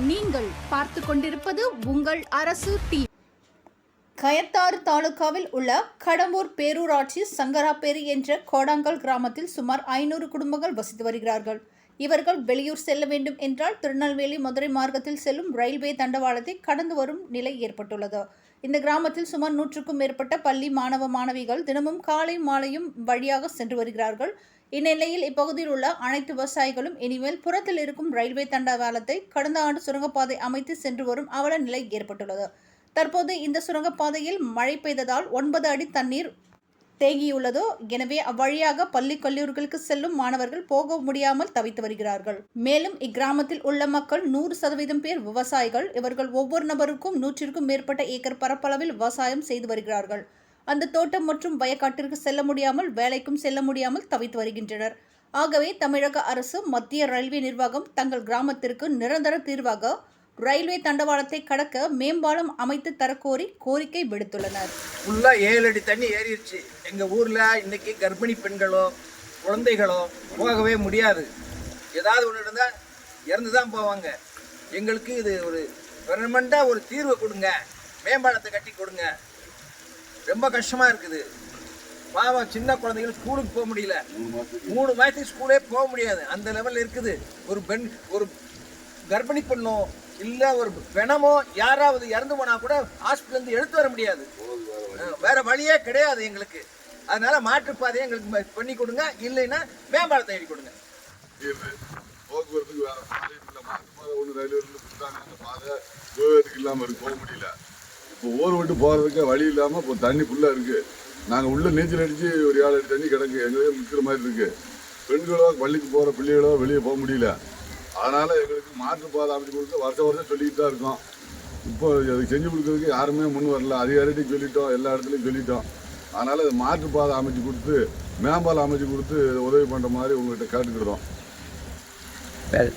நீங்கள் பார்த்து கொண்டிருப்பது உங்கள் அரசு டி. கயத்தாறு தாலுகாவில் உள்ள கடம்பூர் பேரூராட்சி சங்கராப்பேரி என்ற கோடாங்கல் கிராமத்தில் சுமார் ஐநூறு குடும்பங்கள் வசித்து வருகிறார்கள். இவர்கள் வெளியூர் செல்ல வேண்டும் என்றால் திருநெல்வேலி மதுரை மார்க்கத்தில் செல்லும் ரயில்வே தண்டவாளத்தை கடந்து வரும் நிலை ஏற்பட்டுள்ளது. இந்த கிராமத்தில் சுமார் நூற்றுக்கும் மேற்பட்ட பள்ளி மாணவ மாணவிகள் தினமும் காலை மாலையும் வழியாக சென்று வருகிறார்கள். இந்நிலையில் இப்பகுதியில் உள்ள அனைத்து விவசாயிகளும் இனிமேல் புறத்தில் இருக்கும் ரயில்வே தண்டவாளத்தை கடந்த ஆண்டு சுரங்கப்பாதை அமைத்து சென்று வரும் அவல நிலை ஏற்பட்டுள்ளது. தற்போது இந்த சுரங்கப்பாதையில் மழை பெய்ததால் ஒன்பது அடி தண்ணீர் தேங்கியுள்ளதோ. எனவே அவ்வழியாக பள்ளி கல்லூரிகளுக்கு செல்லும் மாணவர்கள் போக முடியாமல் தவித்து வருகிறார்கள். மேலும் இக்கிராமத்தில் உள்ள மக்கள் நூறு சதவீதம் பேர் விவசாயிகள். இவர்கள் ஒவ்வொரு நபருக்கும் நூற்றிற்கும் மேற்பட்ட ஏக்கர் பரப்பளவில் விவசாயம் செய்து வருகிறார்கள். அந்த தோட்டம் மற்றும் வயக்காட்டிற்கு செல்ல முடியாமல் வேலைக்கும் செல்ல முடியாமல் தவித்து வருகின்றனர். ஆகவே தமிழக அரசு மத்திய ரயில்வே நிர்வாகம் தங்கள் கிராமத்திற்கு நிரந்தர தீர்வாக ரயில்வே தண்டவாளத்தை கடக்க மேம்பாலம் அமைத்து தரக்கோரி கோரிக்கை விடுத்துள்ளனர். ஃபுல்லாக ஏழு அடி தண்ணி ஏறிடுச்சு. எங்கள் ஊரில் இன்னைக்கு கர்ப்பிணி பெண்களோ குழந்தைகளோ போகவே முடியாது. ஏதாவது ஒன்று இருந்தால் இறந்து தான் போவாங்க. எங்களுக்கு இது ஒரு பெர்மனண்ட்டாக ஒரு தீர்வு கொடுங்க. மேம்பாலத்தை கட்டி கொடுங்க. ரொம்ப கஷ்டமாக இருக்குது. பாவம் சின்ன குழந்தைகள் ஸ்கூலுக்கு போக முடியல. மூணு மாதத்துக்கு ஸ்கூலே போக முடியாது. அந்த லெவலில் இருக்குது. ஒரு பெண் ஒரு கர்ப்பிணி பெண்ணோ இல்லை ஒரு பிணமோ யாராவது இறந்து போனா கூட ஹாஸ்பிட்டலேருந்து எடுத்து வர முடியாது. வேற வழியே கிடையாது எங்களுக்கு. அதனால மாற்றுப்பாதையை எங்களுக்கு பண்ணி கொடுங்க. இல்லைன்னா மேம்பாலத்தை எழுதி கொடுங்க. போக்குவரத்துக்கு வேற ஒன்று ரயில்வே கொடுத்தாங்க. அந்த பாதை இல்லாமல் போக முடியல. இப்போ ஊர் விட்டு போகிறதுக்கு வழி இல்லாமல் இப்போ தண்ணி ஃபுல்லாக இருக்கு. நாங்கள் உள்ள நீச்சல் அடித்து ஒரு ஏழு அடி தண்ணி கிடக்கு. எங்களே நிற்கிற மாதிரி இருக்கு. பெண்களோ பள்ளிக்கு போகிற பிள்ளைகளோ வெளியே போக முடியல. அதனால எங்களுக்கு மாற்று பாதை அமைச்சு கொடுத்து வருஷம் வருஷம் சொல்லிக்கிட்டு தான் இருக்கோம். இப்போ அது செஞ்சு கொடுக்கறதுக்கு யாருமே முன் வரல. அதிகாரிகிட்டையும் சொல்லிட்டோம். எல்லா இடத்துலையும் சொல்லிட்டோம். அதனால இது மாற்று பாதை அமைச்சு கொடுத்து மேம்பாலம் அமைச்சு கொடுத்து உதவி பண்ணுற மாதிரி உங்கள்கிட்ட கேட்டுக்கிறோம். பேர்.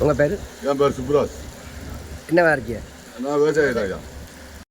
உங்கள் பேர்? என் பேர் சுப்ராஜ். என்னவா இருக்கீங்க? நான் விவசாயி ராஜா.